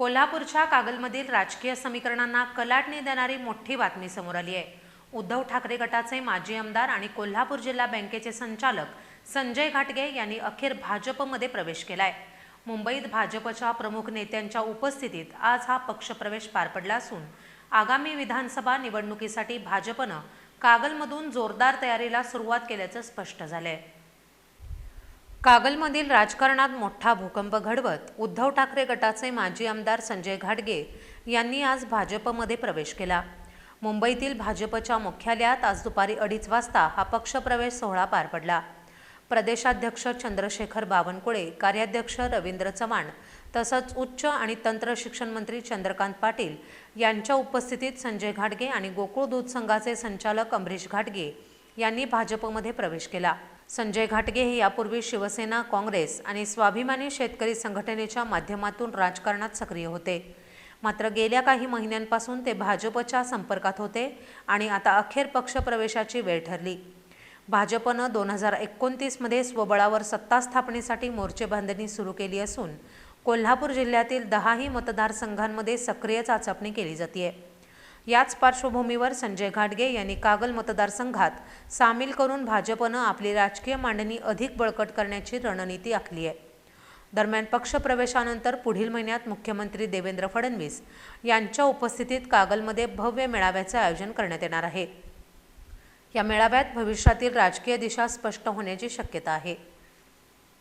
कोल्हापूरच्या कागलमधील राजकीय समीकरणांना कलाटणी देणारी मोठी बातमी समोर आली आहे. उद्धव ठाकरे गटाचे माजी आमदार आणि कोल्हापूर जिल्हा बँकेचे संचालक संजय घाटगे यांनी अखेर भाजपमध्ये प्रवेश केलाय. मुंबईत भाजपच्या प्रमुख नेत्यांच्या उपस्थितीत आज हा पक्षप्रवेश पार पडला असून आगामी विधानसभा निवडणुकीसाठी भाजपनं कागलमधून जोरदार तयारीला सुरुवात केल्याचं स्पष्ट झालंय. कागलमधील राजकारणात मोठा भूकंप घडवत उद्धव ठाकरे गटाचे माजी आमदार संजय घाटगे यांनी आज भाजपमध्ये प्रवेश केला. मुंबईतील भाजपच्या मुख्यालयात आज दुपारी अडीच वाजता हा पक्षप्रवेश सोहळा पार पडला. प्रदेशाध्यक्ष चंद्रशेखर बावनकुळे कार्याध्यक्ष रवींद्र चव्हाण तसंच उच्च आणि तंत्र शिक्षण मंत्री चंद्रकांत पाटील यांच्या उपस्थितीत संजय घाटगे आणि गोकुळ दूध संघाचे संचालक अमरीश घाटगे यांनी भाजपमध्ये प्रवेश केला. संजय घाटगे हे यापूर्वी शिवसेना काँग्रेस आणि स्वाभिमानी शेतकरी संघटनेच्या माध्यमातून राजकारणात सक्रिय होते. मात्र गेल्या काही महिन्यांपासून ते भाजपच्या संपर्कात होते आणि आता अखेर पक्षप्रवेशाची वेळ ठरली. भाजपनं दोन हजार एकोणतीसमध्ये स्वबळावर सत्ता स्थापनेसाठी मोर्चे बांधणी सुरू केली असून कोल्हापूर जिल्ह्यातील दहाही मतदारसंघांमध्ये सक्रिय चाचपणी केली जाते याच पार्श्वभूमीवर संजय घाटगे यांनी कागल मतदारसंघात सामील करून भाजपनं आपली राजकीय मांडणी अधिक बळकट करण्याची रणनीती आखली आहे. दरम्यान पक्षप्रवेशानंतर पुढील महिन्यात मुख्यमंत्री देवेंद्र फडणवीस यांच्या उपस्थितीत कागलमध्ये भव्य मेळाव्याचे आयोजन करण्यात येणार आहे. या मेळाव्यात भविष्यातील राजकीय दिशा स्पष्ट होण्याची शक्यता आहे.